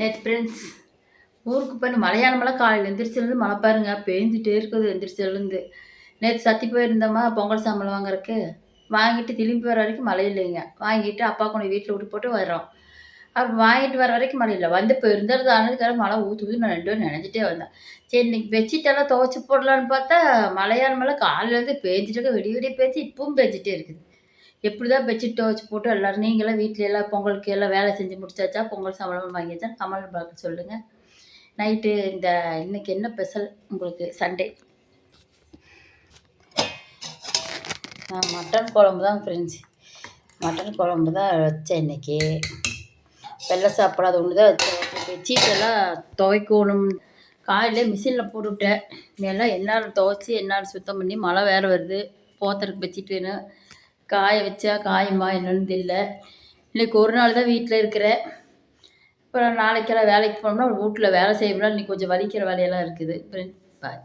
நேற்று ஃப்ரெண்ட்ஸ் ஊருக்கு போய் மலையாளமெல்லாம் காலையில் எந்திரிச்சிலேருந்து மழை பாருங்க பேஞ்சிட்டே இருக்குது எந்திரிச்சிலேருந்து நேற்று சத்தி போயிருந்தோமா பொங்கல் சாம்பல் வாங்குறக்கு. வாங்கிட்டு திரும்பி வர வரைக்கும் மழை இல்லைங்க. வாங்கிட்டு அப்பா கொண்டு வீட்டில் விட்டு போட்டு வரோம் அப்புறம் வாங்கிட்டு வர வரைக்கும் மழை இல்லை. வந்து இப்போ இருந்தது ஆனதுக்காக மழை ஊற்றுது நான் ரெண்டு நினைச்சிட்டே வந்தேன் சரி இன்னைக்கு பெட்ஷீட்டெல்லாம் துவைச்சி போடலான்னு பார்த்தா மழையான மழை காலையிலேருந்து பேஞ்சிட்டு இருக்க விடிய வெடி பேஞ்சு இப்பவும் பேஞ்சிட்டே இருக்குது. எப்படி தான் பெட்ஷீட் துவச்சி போட்டு எல்லோரும் நீங்களாம் வீட்டில் எல்லாம் பொங்கலுக்கு எல்லாம் வேலை செஞ்சு முடிச்சாச்சா? பொங்கல் சம்பளம் வாங்கியாச்சா? கமல் பார்க்க சொல்லுங்கள் நைட்டு இந்த இன்னைக்கு என்ன ஸ்பெஷல் உங்களுக்கு? சண்டே நான் மட்டன் குழம்பு தான் ஃப்ரெண்ட்ஸ் மட்டன் குழம்பு தான் வச்சேன் இன்னைக்கு. வெள்ளை சாப்பாடு அது ஒன்று தான் வச்சேன் பெட்ஷீட்டெல்லாம் துவைக்கணும். காலையிலே மிஷினில் போட்டுவிட்டேன். எல்லாம் எந்நேரம் துவைச்சி எந்நேரம் சுத்தம் பண்ணி மழை வேறு வருது. போத்துறதுக்கு பெட்ஷீட் வேணும். காய வச்சா காயுமா என்னன்னு தெரியல. இன்னைக்கு ஒரு நாள் தான் வீட்டில் இருக்கிறேன் அப்புறம் நாளைக்கெல்லாம் வேலைக்கு போனோம்னா வீட்டில் வேலை செய்யணும்னா இன்னைக்கு கொஞ்சம் வலிக்கிற வேலையெல்லாம் இருக்குது. பாய்